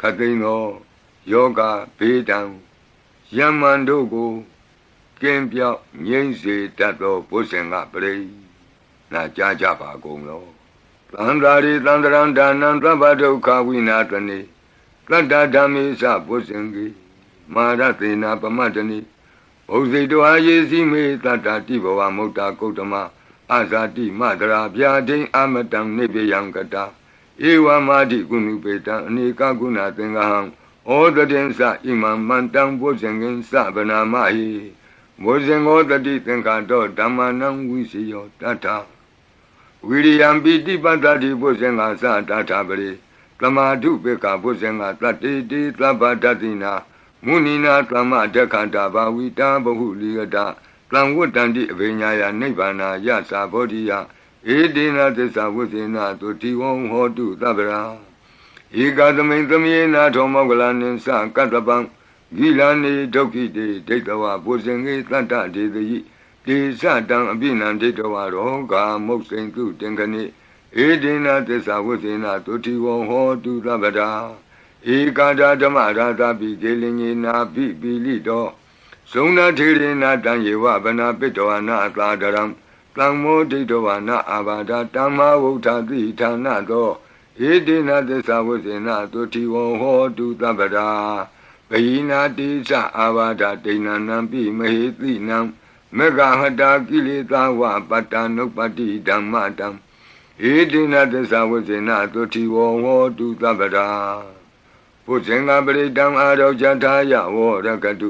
ခတ်သိမ်းသောယောဂဘေးဒံယမန်တို့ကိုကင်းပြောက်ငြိမ့်စေတတ်သောဘုဇင်ကပရိနာကြားကြပါကုန်လောသန္တာရိသန္တရံဒါနံသဗ္ဗဒုက္ခဝိနာတနေတတ္တဓမ္မေသဘုဇင်ကေမာရသေနာပမတ္တနိဘုဇိတောအာယေစီမေတတ္တတိဘဝမုတ်တာကုတ္တမအာဇာတိမတရာဗျာဒိအမတံနိဗ္ဗယံကတာ ဧဝမာတိကုဏုပေတံအနေကကုဏသင်္ဃဟံဩတတင်္စဣမံမန္တံဘုဇင်ကင်စဗနာမဟိဘုဇင်ောတတိသင်္ခါတောဓမ္မနံဝိစီယောတထဝိရိယံပိတိပတ္တိဘုဇင်ကစတထပရိသမာဓုပေကဘုဇင်ကတတ္တိတိသဗ္ဗတတိနာမုနိနာသမ္မဒက္ခတာဘာဝိတာဘဟုလိယတတံဝတ္တန္တိအဘိညာယနိဗ္ဗာနာယသာဘောဓိယ ဧတေနသစ္စာဝိသေနသုတိဝံဟောတုသဗ္ဗရာဧကသမိန်သမေနာထောမောကလနိသကတ္တပံဂိလာနေဒုက္ခိတေဒိဋ္ဌဝပုဇင်္ဂေတတ္တဒေသယိတေသတံအပိနံဒိဋ္ဌဝရောဂာမုတ်စိန်တုတင်ခဏိဧတေနသစ္စာဝိသေနသုတိဝံဟောတုသဗ္ဗရာဧကာဒဓမ္မရာသပိကေလင်ညေနာပိပိလိတောဇုံနာထေရနာတံယေဝဗနာပိတောနာသာဒရံ တံမောဒိဋ္ဌဝနာအာဘာဒတမ္မာဝုဋ္ဌတိဌာနသောဧတေနသစ္စာဝုဇေနသုတိဝံဟောတုသဗ္ဗရာဘယိနာတိသအာဘာဒဒိဏနံပိမဟေတိနံမေဃဟတာကိလေသာဝပတ္တနုပတ္တိဓမ္မတံဧတေနသစ္စာဝုဇေနသုတိဝံဟောတုသဗ္ဗရာဘုဇင်္ဂပရိတံအာရောဇထာယဝရကတု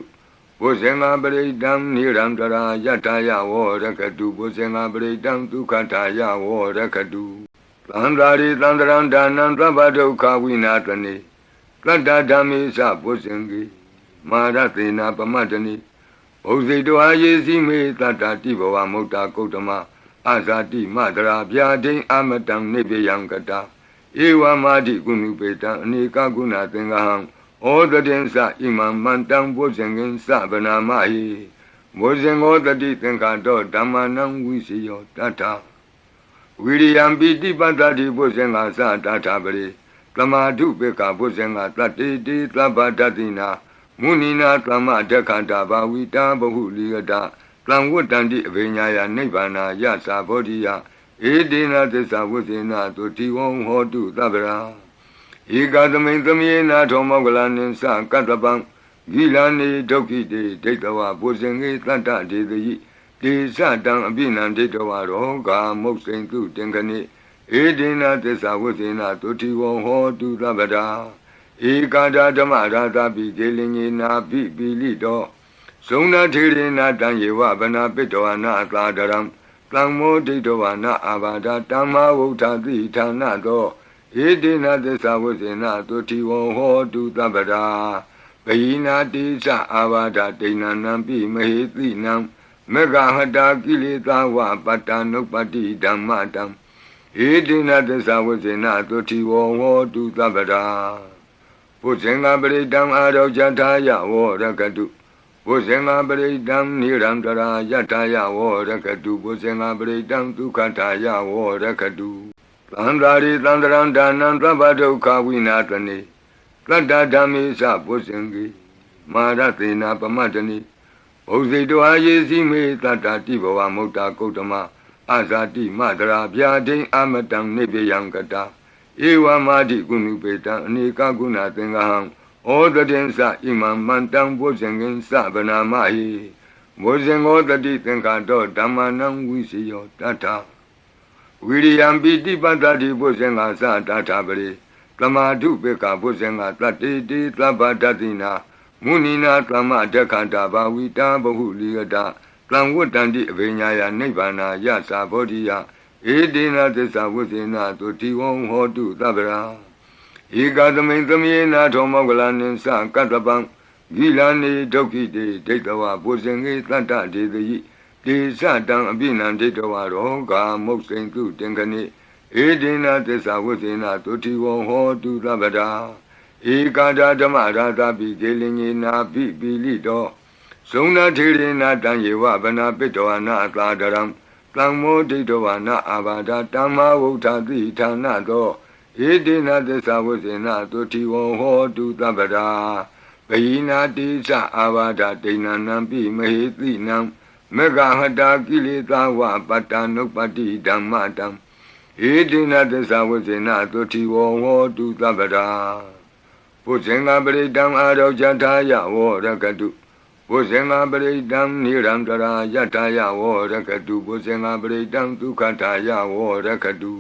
ဘုဇင်္ဂပရိတံနိရံတရာယထာယဝရကတုဘုဇင်္ဂပရိတံဒုက္ခထာယဝရကတုသန္တာရိသန္တရံဒါနံသဗ္ဗဒုက္ခဝိနာတနေတတ္တဓမ္မေသဘုဇင်္ဂေမာရသေနာပမတ္တနိဘုဇိတောအာယေစီမေတတ္တတိဘဝမုတ်တာကုတ္တမအာဇာတိမတရာဗျာဒိအမတံနိဗ္ဗယံကတာဧဝမာတိကုဏုပေတံအနေကကုဏသင်္ဃဟံ ဩတတင်္စဣမံမန္တံဘုဇင်္ဂင်္စဗနာမဟိဘုဇင်္ဂောတတိသင်္ခါတောဓမ္မနံဝိစီယောတထဝိရိယံပိတိပတ္တိဘုဇင်္ဂါစတထပရိသမာဓုပေကဘုဇင်္ဂါတတ္တိတိသဗ္ဗတတိနာမုနိနာသမ္မဒက္ခတာဘာဝိတာဘဟုလိယတသံဝတ္တန္တိအဘိညာယနိဗ္ဗာနာယသာဘောဓိယဧတေနသစ္စာဝုဇေနသုတိဝံဟောတုသဗ္ဗရာ ဧကသမိန်သမေနာထောမောကလနိသကတ္တပံဂိလာနေဒုက္ခိတေဒိဋ္ဌဝပုဇင်္ဂေတတ္တဒေသယိတေသတံအပိနံဒိဋ္ဌဝရောဂာမုတ်စိန်တုတင်ခဏိဧတေနသစ္စာဝုဇေနသုတိဝံဟောတုသဗ္ဗရာဧကာဒဓမ္မရာသပိကေလင်ညေနာပိပိလိတောဇုံနာထေရနာတံယေဝဗနာပိတောနာသာဒရံတံမောဒိဋ္ဌဝနာအာဘာဒတမ္မာဝုဋ္ဌတိဌာနသော ဧတေနသစ္စာဝုဇေနသုတိဝံဟောတုတပ္ပရာဘယိနာတိသအာဘာဒဒိဏနံပိမဟေတိနံမေဃဟတာကိလေသာဝပတ္တနုပတိဓမ္မတံဧတေနသစ္စာဝုဇေနသုတိဝံဟောတုတပ္ပရာဘုဇင်္ဂပရိတံအာရောဇထာယဝရကတုဘုဇင်္ဂပရိတံနိရံတရာယထာယဝရကတုဘုဇင်္ဂပရိတံဒုက္ခထာယဝရကတု သန္တာရိသန္တရံဒါနံသဗ္ဗဒုက္ခဝိနာတနေတတ္တဓမ္မေသဘုဇင်္ဂေမာရသေနာပမတ္တနိဘုဇိတောအာယေစီမေတတ္တတိဘဝမုတ်တာကုတ္တမအာဇာတိမတရာဗျာဒိအမတံနိဗ္ဗယံကတာဧဝမာတိကုဏုပေတံအနေကကုဏသင်္ဃဟံဩတတင်္စဣမံမန္တံဘုဇင်္ဂင်္စဗနာမဟိဘုဇင်္ဂောတတိသင်္ခါတောဓမ္မနံဝိစီယောတထ ဝိရိယံပိတိပတ္တိဘုဇင်္ဂါစတထပရိသမာဓုပေကဘုဇင်္ဂါတတ္တိတိသဗ္ဗတတိနာမုနိနာသမ္မဒက္ခတာဘာဝိတာဘဟုလိယတတံဝတ္တန္တိအဘိညာယနိဗ္ဗာနာယသာဘောဓိယဧတေနသစ္စာဝုဇေနသုတိဝံဟောတုသဗ္ဗရာဧကသမိန်သမေနာထောမောကလနိသကတ္တပံဂိလာနေဒုက္ခိတေဒိဋ္ဌဝပုဇင်္ဂေတတ္တဒေသယိ တေသတံအပိနံဒိဋ္ဌဝရောဂာမုတ်စိန်တုတင်ခဏိဧဒေနသစ္စာဝုဇေနသုတိဝံဟောတုသဗ္ဗတာဧကာဒဓမ္မရာသပိကေလင်ညေနာပိပိလိတောဇုံနာထေရနာတံယေဝဗနာပိတောနာသာဒရံတံမောဒိဋ္ဌဝနာအာဘာဒတမ္မာဝုဋ္ဌတိဌာနသောဧဧတိနာသစ္စာဝဇ္ဇနာတုတိဝဟောတုတပ္ပရာဘယိနာတိသအာဘာဒဒိဏနံပိမဟေတိနံ မေဃဟတာကိလေသာဝပတ္တနုပ္ပတိဓမ္မတံဧတိနာသစ္စာဝဇ္ဇနာတုတိဝဟောတုတပ္ပရာဘုဇင်္ဂပရိတံအာရောဇထာယဝရကတုဘုဇင်္ဂပရိတံနိရံတရာယထာယဝရကတုဘုဇင်္ဂပရိတံဒုက္ခထာယဝရကတု